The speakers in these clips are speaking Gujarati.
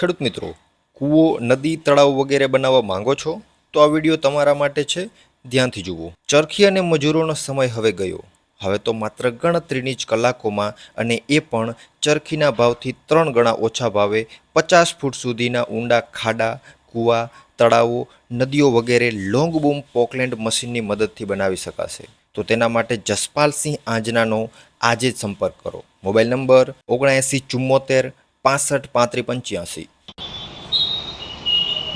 ખેડૂત મિત્રો, કૂવો, નદી, તળાવ વગેરે બનાવવા માંગો છો? તો આ વીડિયો તમારા માટે છે. ધ્યાનથી જુઓ. ચરખી અને મજૂરોનો સમય હવે ગયો. હવે તો માત્ર ગણતરીની જ કલાકોમાં અને એ પણ ચરખીના ભાવથી ત્રણ ગણા ઓછા ભાવે પચાસ ફૂટ સુધીના ઊંડા ખાડા, કૂવા, તળાવો, નદીઓ વગેરે લોંગ બૂમ પોકલેન્ડ મશીનની મદદથી બનાવી શકાશે. તો તેના માટે જસપાલસિંહ આંજનાનો આજે જ સંપર્ક કરો. મોબાઈલ નંબર ઓગણએંસી ચુમ્મોતેર પાસઠ પાંત્રી પંચ્યાસી.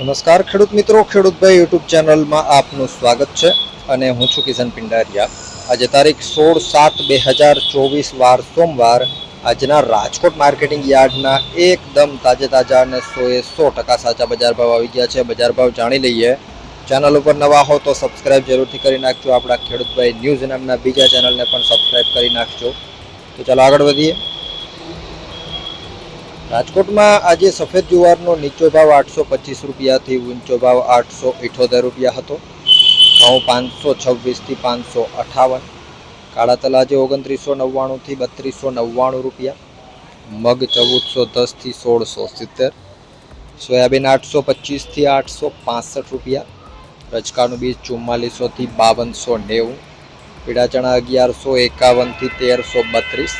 નમસ્કાર ખેડૂત મિત્રો ખેડૂતભાઈ યુટ્યુબ ચેનલમાં આપનું સ્વાગત છે અને હું છું કિશન પિંડારિયા. આજે તારીખ સોળ સાત બે હજાર ચોવીસ વાર સોમવાર આજના રાજકોટ માર્કેટિંગ યાર્ડના એકદમ તાજે તાજા અને સોએ સો ટકા સાચા બજાર ભાવ આવી ગયા છે. બજાર ભાવ જાણી લઈએ. ચેનલ ઉપર નવા હો તો સબસ્ક્રાઈબ જરૂરથી કરી નાખજો. આપણા ખેડૂતભાઈ ન્યૂઝ નામના બીજા ચેનલને પણ સબસ્ક્રાઈબ કરી નાખજો. તો ચાલો આગળ વધીએ. રાજકોટમાં આજે સફેદ જુવારનો નીચો ભાવ આઠસો પચીસ રૂપિયાથી ઊંચો ભાવ આઠસો ઇઠોતેર રૂપિયા હતો. ઘઉં પાંચસો છવ્વીસથી પાંચસો અઠાવન, કાળા તલ આજે ઓગણત્રીસો નવ્વાણુંથી બત્રીસો નવ્વાણું રૂપિયા, મગ ચૌદસો દસથી સોળસો સિત્તેર, સોયાબીન આઠસો પચીસથી આઠસો પાસઠ રૂપિયા રચકાનું બીજ ચુમ્માલીસોથી બાવનસો નેવું, પીળા ચણા અગિયારસો એકાવનથી તેરસો બત્રીસ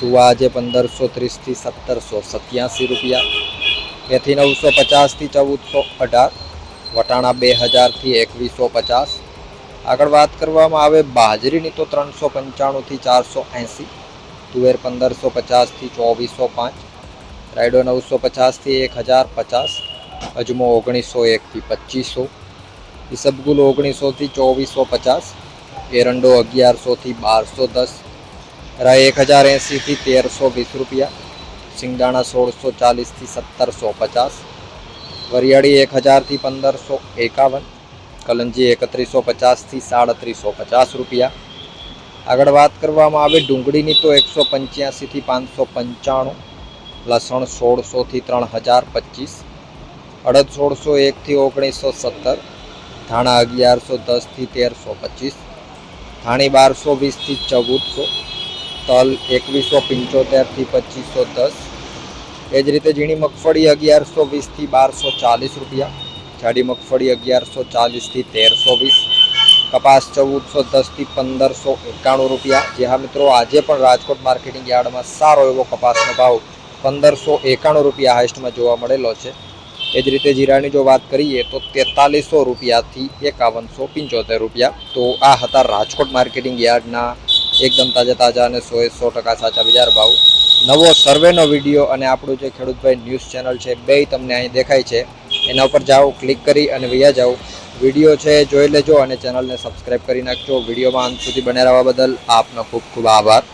સુવા આજે પંદરસો ત્રીસથી સત્તરસો સત્યાસી રૂપિયા. એથી નવસો પચાસથી ચૌદસો અઢાર. વટાણા બે હજારથી એકવીસો પચાસ. આગળ વાત કરવામાં આવે બાજરીની તો ત્રણસો પંચાણુંથી ચારસો એંસી. તુવેર પંદરસો પચાસથી ચોવીસો પાંચ. રાયડો નવસો પચાસથી એક હજાર પચાસ. અજમો ઓગણીસો એકથી પચીસો. ઈસબગુલ ઓગણીસોથી ચોવીસો પચાસ. એરંડો અગિયારસોથી બારસો દસ. રાય એક હજાર એંસીથી તેરસો વીસ રૂપિયા સિંગદાણા સોળસો ચાલીસથી સત્તરસો પચાસ વરિયાળી એક હજારથી પંદરસો એકાવન કલંજી એકત્રીસો પચાસથી સાડત્રીસો પચાસ રૂપિયા આગળ વાત કરવામાં આવે ડુંગળીની તો એકસો પંચ્યાસીથી પાંચસો પંચાણું લસણ સોળસોથી ત્રણ હજાર પચીસ અડદ સોળસો એકથી ઓગણીસો સત્તર ધાણા અગિયારસો દસથી તેરસો પચીસ ધાણી બારસો વીસથી ચૌદસો તલ એકવીસો પંચોતેરથી પચીસો દસ. એ જ રીતે ઝીણી મગફળી અગિયારસો વીસથી બારસો ચાલીસ રૂપિયા. જાડી મગફળી અગિયારસો ચાલીસથી તેરસો વીસ. કપાસ ચૌદસો દસથી પંદરસો એકાણું રૂપિયા. જે હા મિત્રો, આજે પણ રાજકોટ માર્કેટિંગ યાર્ડમાં સારો એવો કપાસનો ભાવ પંદરસો એકાણું રૂપિયા હાઈસ્ટમાં જોવા મળેલો છે. એ જ રીતે જીરાની જો વાત કરીએ તો તેતાલીસો રૂપિયાથી એકાવનસો પંચોતેર રૂપિયા. તો આ હતા રાજકોટ માર્કેટિંગ યાર્ડના એકદમ તાજા તાજા અને સો સો ટકા સાચા બજાર ભાવ. નવો સર્વેનો વીડિયો અને આપણું જે ખેડૂતભાઈ ન્યૂઝ ચેનલ છે બે તમને અહીં દેખાય છે. એના ઉપર જાઓ, ક્લિક કરી અને વૈયા જાઓ. વીડિયો છે, જોઈ લેજો અને ચેનલને સબસ્ક્રાઈબ કરી નાખજો. વિડીયોમાં અંત સુધી બને રહેવા બદલ આપનો ખૂબ ખૂબ આભાર.